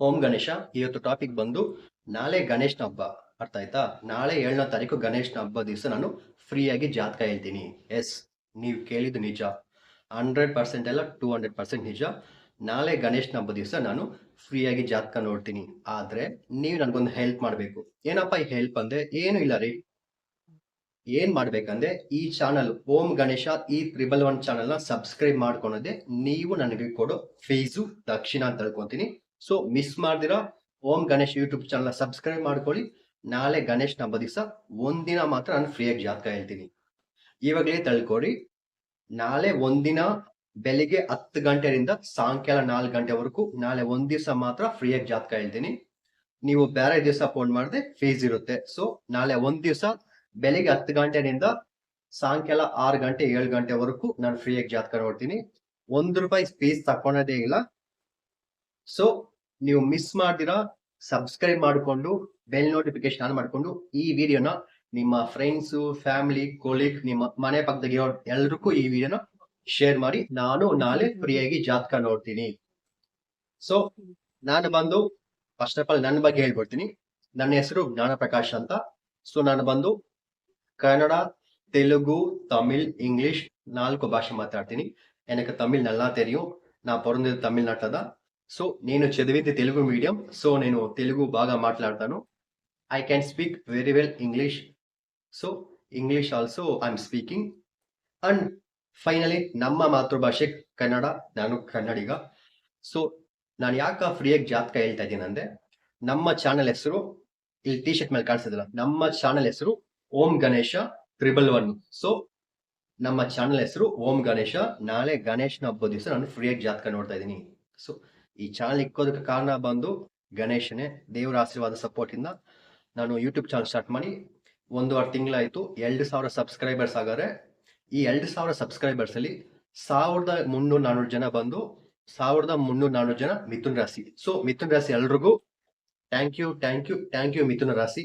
ಓಂ ಗಣೇಶ, ಇವತ್ತು ಟಾಪಿಕ್ ಬಂದು ನಾಳೆ ಗಣೇಶನ ಹಬ್ಬ. ಅರ್ಥ ಆಯ್ತಾ? ನಾಳೆ ಏಳನೇ ತಾರೀಕು ಗಣೇಶನ ಹಬ್ಬ ದಿವಸ ನಾನು ಫ್ರೀಯಾಗಿ ಜಾತಕ ಹೇಳ್ತೀನಿ. ಎಸ್ ನೀವು ಕೇಳಿದ್ದು ನಿಜ. ಹಂಡ್ರೆಡ್ ಪರ್ಸೆಂಟ್ ಎಲ್ಲ ಟೂ ಹಂಡ್ರೆಡ್ ಪರ್ಸೆಂಟ್ ನಿಜ. ನಾಳೆ ಗಣೇಶನ ಹಬ್ಬ ದಿವಸ ನಾನು ಫ್ರೀಯಾಗಿ ಜಾತಕ ನೋಡ್ತೀನಿ. ಆದ್ರೆ ನೀವು ನನಗೊಂದು ಹೆಲ್ಪ್ ಮಾಡಬೇಕು. ಏನಪ್ಪ ಈ ಹೆಲ್ಪ್ ಅಂದ್ರೆ? ಏನು ಇಲ್ಲ ರೀ. ಏನ್ ಮಾಡ್ಬೇಕಂದ್ರೆ, ಈ ಚಾನಲ್ ಓಂ ಗಣೇಶ, ಈ ತ್ರಿಬಲ್ ಒನ್ ಚಾನಲ್ನ ಸಬ್ಸ್ಕ್ರೈಬ್ ಮಾಡ್ಕೊಳೋದೆ ನೀವು ನನಗೆ ಕೊಡೋ ಫೀಸು ದಕ್ಷಿಣ ಅಂತ ತಿಳ್ಕೊಂತೀನಿ. So miss ಮಾಡ್ದಿರಾ Om Ganesh YouTube channel subscribe ಮಾಡ್ಕೊಳ್ಳಿ. ನಾಳೆ ಗಣೇಶ್ ಹಬ್ಬ ದಿವಸ ಒಂದಿನ ಮಾತ್ರ ನಾನು ಫ್ರೀಯಾಗಿ ಜಾತಕ ಹೇಳ್ತೀನಿ. ಇವಾಗಲೇ ತಳ್ಕೊಡಿ. ನಾಳೆ ಒಂದಿನ ಬೆಳಿಗ್ಗೆ ಹತ್ತು ಗಂಟೆಯಿಂದ ಸಾಯಂಕಾಲ ನಾಲ್ಕು ಗಂಟೆವರೆಗೂ ನಾಳೆ ಒಂದ್ ದಿವಸ ಮಾತ್ರ ಫ್ರೀಯಾಗಿ ಜಾತಕ ಹೇಳ್ತೀನಿ. ನೀವು ಬೇರೆ ದಿವಸ ಫೋನ್ ಮಾಡಿದ್ರೆ ಫೀಸ್ ಇರುತ್ತೆ. ಸೊ ನಾಳೆ ಒಂದ್ ದಿವಸ ಬೆಳಿಗ್ಗೆ ಹತ್ತು ಗಂಟೆಯಿಂದ ಸಾಯಂಕಾಲ ಆರು ಗಂಟೆ ಏಳು ಗಂಟೆವರೆಗೂ ನಾನು ಫ್ರೀಯಾಗಿ ಜಾತಕ ನೋಡ್ತೀನಿ. ಒಂದು ರೂಪಾಯಿ ಫೀಸ್ ತಕೊಳೋದೇ ಇಲ್ಲ. ಸೊ ನೀವು ಮಿಸ್ ಮಾಡ್ದಿರಾ ಸಬ್ಸ್ಕ್ರೈಬ್ ಮಾಡಿಕೊಂಡು ಬೆಲ್ ನೋಟಿಫಿಕೇಶನ್ ಆನ್ ಮಾಡಿಕೊಂಡು ಈ ವಿಡಿಯೋನ ನಿಮ್ಮ ಫ್ರೆಂಡ್ಸು ಫ್ಯಾಮಿಲಿ ಕೊಲೀಗ್ ನಿಮ್ಮ ಮನೆ ಪಕ್ಕದಾಗ ಎಲ್ರಿಗೂ ಈ ವಿಡಿಯೋನ ಶೇರ್ ಮಾಡಿ. ನಾನು ನಾಳೆ ಫ್ರೀಯಾಗಿ ಜಾತಕ ನೋಡ್ತೀನಿ. ಸೊ ನಾನು ಬಂದು ಫಸ್ಟ್ ಆಫ್ ಆಲ್ ನನ್ನ ಬಗ್ಗೆ ಹೇಳ್ಬಿಡ್ತೀನಿ ನನ್ನ ಹೆಸರು ಜ್ಞಾನ ಪ್ರಕಾಶ್ ಅಂತ. ಸೊ ನಾನು ಬಂದು ಕನ್ನಡ, ತೆಲುಗು, ತಮಿಳ್, ಇಂಗ್ಲಿಷ್ ನಾಲ್ಕು ಭಾಷೆ ಮಾತಾಡ್ತೀನಿ. ಏನಕ್ಕೆ ತಮಿಳ್ ನಲ್ಲ தெரியும் ನಾ ಪೊರಂದಿದ್ದು ತಮಿಳ್ನಾಟದ. సో నేను చదివింది తెలుగు మీడియం సో నేను తెలుగు బాగా మాట్లాడతాను I can speak very well English so English also I am speaking and finally ನಮ್ಮ ಮಾತೃಭಾಷೆ ಕನ್ನಡ ನಾನು ಕನ್ನಡಿಗ ಸೊ ನಾನು ಯಾಕೆ ಫ್ರೀಯಾಗಿ ಜಾತಕ ಹೇಳ್ತಾ ಇದ್ದೀನಿ ಅಂದ್ರೆ ನಮ್ಮ ಚಾನಲ್ ಹೆಸರು ಇಲ್ಲಿ ಟಿ ಶರ್ಟ್ ಮೇಲೆ ಕಾಣಿಸ್ತಿದಿಲ್ಲ ನಮ್ಮ ಚಾನಲ್ ಹೆಸರು Om Ganesha triple one so ನಮ್ಮ ಚಾನಲ್ ಹೆಸರು ಓಂ ಗಣೇಶ ನಾಳೆ ಗಣೇಶನ ಹಬ್ಬ ದಿವಸ ನಾನು ಫ್ರೀಯಾಗಿ ಜಾತಕ ನೋಡ್ತಾ ಇದ್ದೀನಿ ಸೊ ಈ ಚಾನಲ್ ಇಕ್ಕೋದಕ್ಕೆ ಕಾರಣ ಬಂದು ಗಣೇಶನೇ ದೇವರ ಆಶೀರ್ವಾದ ಸಪೋರ್ಟ್ ಇಂದ ನಾನು ಯೂಟ್ಯೂಬ್ ಚಾನಲ್ ಸ್ಟಾರ್ಟ್ ಮಾಡಿ ಒಂದೂವರೆ ತಿಂಗಳಾಯ್ತು. ಎರಡು ಸಾವಿರ ಸಬ್ಸ್ಕ್ರೈಬರ್ಸ್ ಆಗಾರೆ. ಈ ಎರಡು ಸಾವಿರ ಸಬ್ಸ್ಕ್ರೈಬರ್ಸ್ ಅಲ್ಲಿ ಸಾವಿರದ ಮುನ್ನೂರು ನಾನೂರು ಜನ ಬಂದು ಸಾವಿರದ ಮುನ್ನೂರು ನಾನೂರು ಜನ ಮಿಥುನ್ ರಾಶಿ. ಸೊ ಮಿಥುನ್ ರಾಶಿ ಎಲ್ರಿಗೂ thank you thank you thank you Mithuna ರಾಶಿ.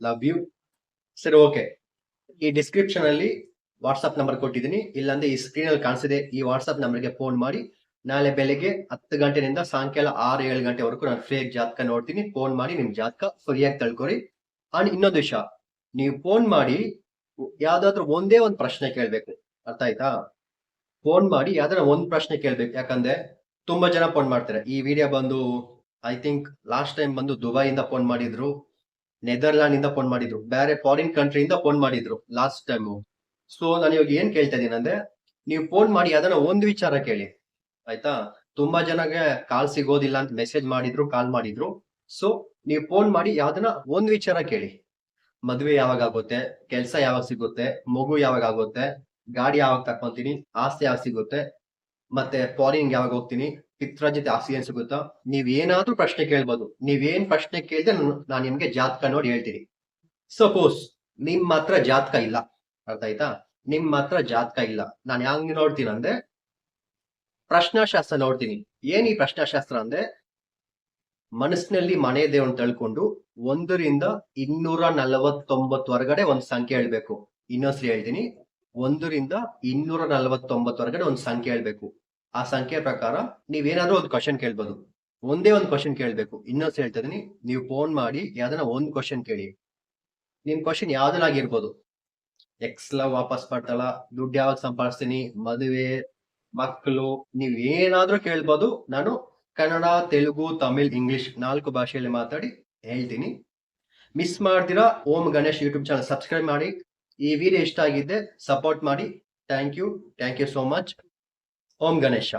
ಲವ್ ಯು ಸರಿ ಓಕೆ ಈ ಡಿಸ್ಕ್ರಿಪ್ಷನ್ ಅಲ್ಲಿ ವಾಟ್ಸ್ಆಪ್ ನಂಬರ್ ಕೊಟ್ಟಿದ್ದೀನಿ. ಇಲ್ಲಾಂದ್ರೆ ಈ ಸ್ಕ್ರೀನ್ ಅಲ್ಲಿ ಕಾಣಿಸಿದೆ. ಈ ವಾಟ್ಸ್ಆಪ್ ನಂಬರ್ಗೆ ಫೋನ್ ಮಾಡಿ ನಾಳೆ ಬೆಳಿಗ್ಗೆ ಹತ್ತು ಗಂಟೆಯಿಂದ ಸಾಯಂಕಾಲ ಆರು, ಏಳು ಗಂಟೆವರೆಗೂ ನಾನು ಫ್ರೀಯಾಗಿ ಜಾತಕ ನೋಡ್ತೀನಿ. ಫೋನ್ ಮಾಡಿ ನಿಮ್ ಜಾತಕ ಫ್ರೀಯಾಗಿ ತಳ್ಕೊರಿ. ಅಂಡ್ ಇನ್ನೊಂದು ವಿಷಯ. ನೀವು ಫೋನ್ ಮಾಡಿ ಯಾವ್ದಾದ್ರು ಒಂದೇ ಒಂದು ಪ್ರಶ್ನೆ ಕೇಳ್ಬೇಕು. ಅರ್ಥ ಆಯ್ತಾ? ಫೋನ್ ಮಾಡಿ ಯಾವ್ದಾರ ಒಂದ್ ಪ್ರಶ್ನೆ ಕೇಳ್ಬೇಕು. ಯಾಕಂದ್ರೆ ತುಂಬಾ ಜನ ಫೋನ್ ಮಾಡ್ತಾರೆ. ಈ ವಿಡಿಯೋ ಬಂದು ಐ ಥಿಂಕ್ ಲಾಸ್ಟ್ ಟೈಮ್ ಬಂದು ದುಬೈಯಿಂದ ಫೋನ್ ಮಾಡಿದ್ರು ನೆದರ್ಲ್ಯಾಂಡ್ ಇಂದ ಫೋನ್ ಮಾಡಿದ್ರು, ಬೇರೆ ಫಾರಿನ್ ಕಂಟ್ರಿಯಿಂದ ಫೋನ್ ಮಾಡಿದ್ರು ಲಾಸ್ಟ್ ಟೈಮು ಸೊ ನಾನು ಇವಾಗ ಏನ್ ಕೇಳ್ತಾ ಇದ್ದೀನಿ ಅಂದ್ರೆ, ನೀವು ಫೋನ್ ಮಾಡಿ ಅದನ್ನ ಒಂದು ವಿಚಾರ ಕೇಳಿ. ಆಯ್ತಾ? ತುಂಬಾ ಜನಗೆ ಕಾಲ್ ಸಿಗೋದಿಲ್ಲ ಅಂತ ಮೆಸೇಜ್ ಮಾಡಿದ್ರು ಕಾಲ್ ಮಾಡಿದ್ರು. ಸೊ ನೀವು ಫೋನ್ ಮಾಡಿ ಯಾವ್ದನ್ನ ಒಂದ್ ವಿಚಾರ ಕೇಳಿ. ಮದ್ವೆ ಯಾವಾಗ ಆಗುತ್ತೆ, ಕೆಲ್ಸ ಯಾವಾಗ ಸಿಗುತ್ತೆ, ಮಗು ಯಾವಾಗ ಆಗುತ್ತೆ, ಗಾಡಿ ಯಾವಾಗ ತಕೊಂತೀನಿ ಆಸ್ತಿ ಯಾವಾಗ ಸಿಗುತ್ತೆ, ಮತ್ತೆ ಫಾರಿನ್ ಯಾವಾಗ ಹೋಗ್ತೀನಿ, ಪಿತ್ರ ಜೊತೆ ಏನ್ ಸಿಗುತ್ತಾ? ನೀವ್ ಏನಾದ್ರೂ ಪ್ರಶ್ನೆ ಕೇಳ್ಬೋದು. ನೀವೇನ್ ಪ್ರಶ್ನೆ ಕೇಳಿದ್ರೆ ನಾನು ನಿಮ್ಗೆ ಜಾತಕ ನೋಡಿ ಹೇಳ್ತೀನಿ. ಸಪೋಸ್ ನಿಮ್ ಮಾತ್ರ ಜಾತಕ ಇಲ್ಲ. ಅರ್ಥ ಆಯ್ತಾ? ನಿಮ್ ಮಾತ್ರ ಜಾತಕ ಇಲ್ಲ. ನಾನು ಹೆಂಗ್ ನೋಡ್ತೀನಿ ಅಂದ್ರೆ ಪ್ರಶ್ನಾಶಾಸ್ತ್ರ ನೋಡ್ತೀನಿ. ಏನ್ ಈ ಪ್ರಶ್ನಾಶಾಸ್ತ್ರ ಅಂದ್ರೆ? ಮನಸ್ಸಿನಲ್ಲಿ ಮನೆ ದೇವನ್ ತಳ್ಕೊಂಡು ಒಂದರಿಂದ ಇನ್ನೂರ ನಲವತ್ತೊಂಬತ್ತುವರೆಗಡೆ ಒಂದು ಸಂಖ್ಯೆ ಹೇಳ್ಬೇಕು. ಇನ್ನೊಂದ್ಸರಿ ಹೇಳ್ತೀನಿ. ಒಂದರಿಂದ ಇನ್ನೂರ ನಲವತ್ತೊಂಬತ್ತುವರೆಗಡೆ ಒಂದು ಸಂಖ್ಯೆ ಹೇಳ್ಬೇಕು. ಆ ಸಂಖ್ಯೆ ಪ್ರಕಾರ ನೀವೇನಾದ್ರೂ ಒಂದು ಕ್ವಶನ್ ಕೇಳ್ಬೋದು. ಒಂದೇ ಒಂದು ಕ್ವಶನ್ ಕೇಳ್ಬೇಕು. ಇನ್ನೊಂದ್ಸರಿ ಹೇಳ್ತಾ ಇದೀನಿ ನೀವು ಫೋನ್ ಮಾಡಿ ಯಾವ್ದನ್ನ ಒಂದು ಕ್ವಶನ್ ಕೇಳಿ. ನಿಮ್ ಕ್ವಶನ್ ಯಾವ್ದನ್ನಾಗಿರ್ಬೋದು? ಎಕ್ಸ್ ಲ ವಾಪಸ್ ಬರ್ತಲ್ಲ ದುಡ್ಡು ಯಾವಾಗ ಸಂಪಾದಿಸ್ತೀನಿ? ಮದುವೆ ಮಕ್ಕಳು, ನೀವ್ ಏನಾದ್ರೂ ಕೇಳ್ಬೋದು, ನಾನು ಕನ್ನಡ, ತೆಲುಗು, ತಮಿಳ್, ಇಂಗ್ಲಿಷ್ ನಾಲ್ಕು ಭಾಷೆಯಲ್ಲಿ ಮಾತಾಡಿ ಹೇಳ್ತೀನಿ. ಮಿಸ್ ಮಾಡ್ತೀರಾ Om Ganesh YouTube channel subscribe ಮಾಡಿ. ಈ ವಿಡಿಯೋ ಇಷ್ಟ ಆಗಿದ್ದೆ ಸಪೋರ್ಟ್ ಮಾಡಿ. Thank you thank you so much Om Ganesha.